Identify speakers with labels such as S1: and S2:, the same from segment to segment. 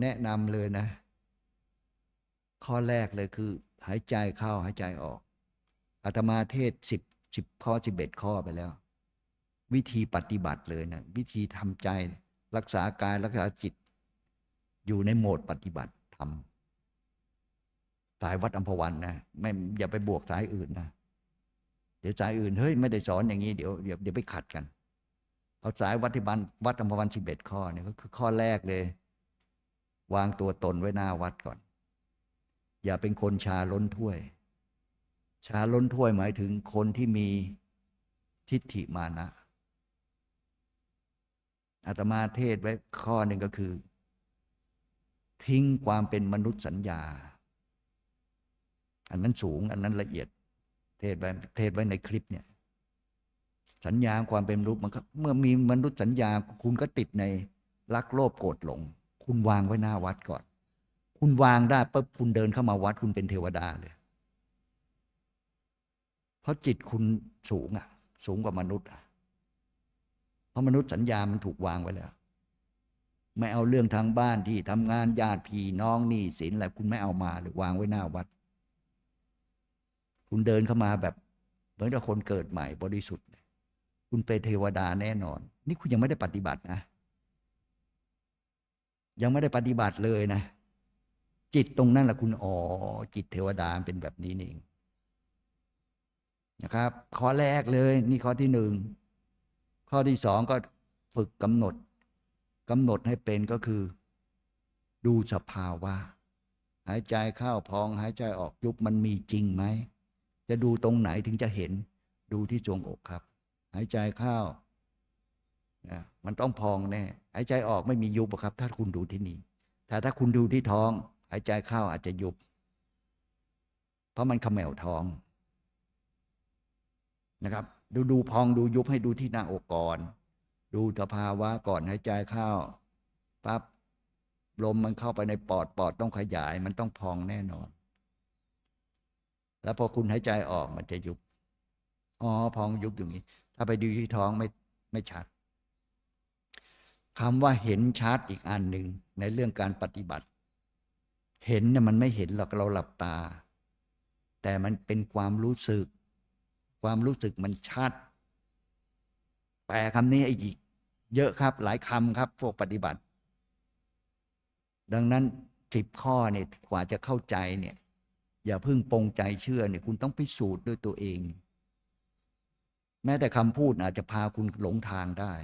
S1: แนะนำเลยนะ ข้อแรกเลยคือ หายใจเข้าหายใจออกอาตมาเทศสิบสิบข้อสิบเอ็ดข้อไปแล้ว วิธีปฏิบัติเลยนะวิธีทำใจรักษากายรักษาจิต อยู่ในโหมดปฏิบัติทำสายวัดอัมพวันนะไม่อย่าไปบวกสายอื่นนะเดี๋ยวสายอื่นเฮ้ยไม่ได้สอนอย่างนี้เดี๋ยวเดี๋ยวเดี๋ยวไปขัดกัน เอาสายวัดที่บันวัดอัมพวันสิบเอ็ดข้อเนี่ยก็คือข้อแรกเลย วางตัวตนไว้หน้าวัดก่อน อย่าเป็นคนชาล้นถ้วย ชาล้นถ้วยหมายถึงคนที่มีทิฏฐิมานะอาตมาเทศไว้ข้อหนึ่งก็คือ ทิ้งความเป็นมนุษย์สัญญา อันนั้นสูงอันนั้นละเอียด เทศไว้เทศไว้ในคลิปเนี่ยสัญญาความเป็นมนุษย์มันก็เมื่อมีมนุษย์สัญญาคุณก็ติดในรักโลภโกรธหลง คุณวางไว้หน้าวัดก่อน คุณวางได้ปุ๊บคุณเดินเข้ามาวัดคุณเป็นเทวดาเลย เพราะจิตคุณสูงอะ สูงกว่ามนุษย์อะเพราะมนุษย์สัญญามันถูกวางไว้แล้ว ไม่เอาเรื่องทางบ้านที่ทำงานญาติพี่น้องหนี้สินอะไรคุณไม่เอามาหรือวางไว้หน้าวัด คุณเดินเข้ามาแบบเหมือนกับคนเกิดใหม่บริสุทธิ์ คุณเป็นเทวดาแน่นอน นี่คุณยังไม่ได้ปฏิบัตินะ ยังไม่ได้ปฏิบัติเลยนะ จิตตรงนั้นแหละคุณอ๋อจิตเทวดาเป็นแบบนี้นี่เองนะครับ ข้อแรกเลย นี่ข้อที่หนึ่งข้อที่สองก็ฝึกกำหนดกำหนดให้เป็นก็คือ ดูสภาวะหายใจเข้าพอง หายใจออกยุบมันมีจริงไหม จะดูตรงไหนถึงจะเห็น ดูที่จวงอกครับ หายใจเข้า มันต้องพองแน่หายใจออกไม่มียุบครับ ถ้าคุณดูที่นี่แต่ถ้าคุณดูที่ท้อง หายใจเข้าอาจจะยุบ เพราะมันขมแมวท้องนะครับ ดูดูพองดูยุบให้ดูที่หน้าอกก่อน ดูสภาวะก่อนหายใจเข้าปั๊บลมมันเข้าไปในปอดปอดต้องขยาย มันต้องพองแน่นอน แล้วพอคุณหายใจออกมันจะยุบอ๋อพองยุบอย่างนี้ ถ้าไปดูที่ท้องไม่ไม่ชัด คำว่าเห็นชัดอีกอันหนึ่งในเรื่องการปฏิบัติ เห็นเนี่ยมันไม่เห็นหรอกเราหลับตา แต่มันเป็นความรู้สึก ความรู้สึกมันชัด แปลคำนี้อีก เยอะครับ หลายคำครับ พวกปฏิบัติ ดังนั้นสิบข้อเนี่ยกว่าจะเข้าใจเนี่ย อย่าเพิ่งปงใจเชื่อเนี่ย คุณต้องพิสูจน์ด้วยตัวเอง แม้แต่คำพูดอาจจะพาคุณหลงทางได้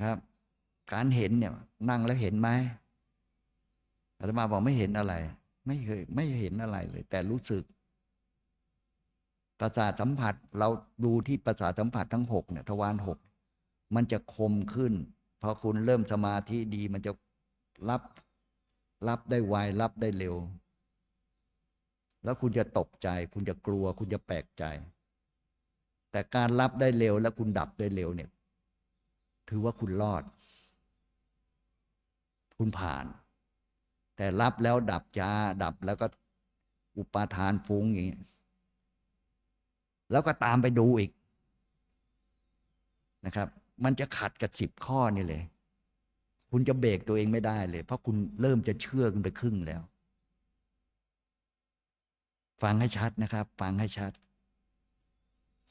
S1: นะครับ การเห็นเนี่ย นั่งแล้วเห็นไหมอาตมาบอกไม่เห็นอะไร ไม่เคยไม่เห็นอะไรเลย แต่รู้สึกประสาทสัมผัสเราดูที่ประสาทสัมผัสทั้งหกเนี่ยทวารหกมันจะคมขึ้นพอคุณเริ่มสมาธิดีมันจะรับ รับได้ไวรับได้เร็ว แล้วคุณจะตกใจ คุณจะกลัว คุณจะแปลกใจ แต่การรับได้เร็วและคุณดับได้เร็วเนี่ย ถือว่าคุณรอด คุณผ่าน แต่รับแล้วดับจ้าดับแล้วก็อุปาทานฟุ้งอย่างนี้แล้วก็ตามไปดูอีกนะครับ มันจะขัดกับสิบข้อนี่เลย คุณจะเบรกตัวเองไม่ได้เลย เพราะคุณเริ่มจะเชื่อขึ้นไปครึ่งแล้ว ฟังให้ชัดนะครับ ฟังให้ชัด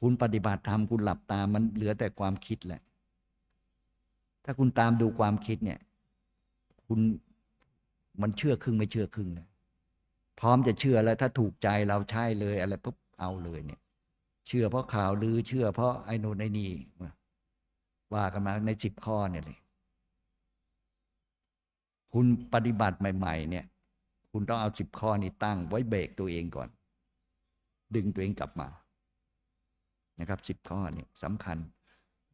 S1: คุณปฏิบัติธรรมคุณหลับตามันเหลือแต่ความคิดแหละ ถ้าคุณตามดูความคิดเนี่ย คุณมันเชื่อครึ่งไม่เชื่อครึ่งนะพร้อมจะเชื่อแล้ว ถ้าถูกใจเราใช่เลย อะไรปุ๊บเอาเลยเนี่ย เชื่อเพราะข่าวลือเชื่อเพราะไอ้โน่นไอ้นี่ว่ากันมาในสิบข้อเนี่ยเลย คุณปฏิบัติใหม่ ๆ เนี่ย คุณต้องเอาสิบข้อนี้ตั้งไว้เบรกตัวเองก่อน ดึงตัวเองกลับมา นะครับสิบข้อเนี่ยสำคัญ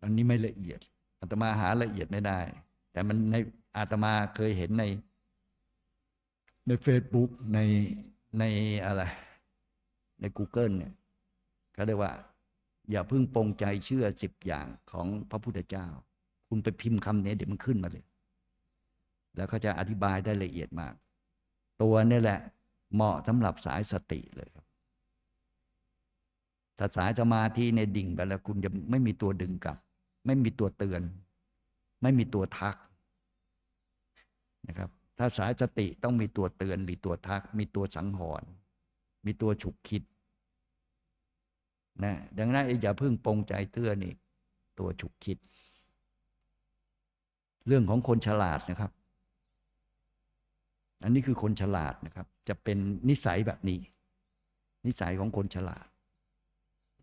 S1: อันนี้ไม่ละเอียด อาตมาหาละเอียดไม่ได้ แต่มันในอาตมาเคยเห็นใน ในเฟซบุ๊กในในอะไร ใน Google เนี่ยเขาเรียกว่า อย่าเพิ่งปรงใจเชื่อสิบอย่างของพระพุทธเจ้า คุณไปพิมพ์คำนี้เดี๋ยวมันขึ้นมาเลย แล้วเขาจะอธิบายได้ละเอียดมาก ตัวนี่แหละ เหมาะสำหรับสายสติเลยครับถ้าสายสมาธิในดิ่งไปแล้วคุณจะไม่มีตัวดึงกลับ ไม่มีตัวเตือน ไม่มีตัวทักนะครับ ถ้าสายสติต้องมีตัวเตือน มีตัวทัก มีตัวสังหรณ์มีตัวฉุกคิดนะดังนั้นอย่าเพิ่งปงใจเตื้อนี่ตัวฉุกคิด เรื่องของคนฉลาดนะครับ อันนี้คือคนฉลาดนะครับ จะเป็นนิสัยแบบนี้ นิสัยของคนฉลาด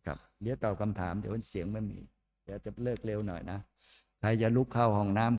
S1: ครับเดี๋ยวตอบคำถาม เดี๋ยวเสียงไม่มี เดี๋ยวจะเลิกเร็วหน่อยนะ ใครจะลุกเข้าห้องน้ำ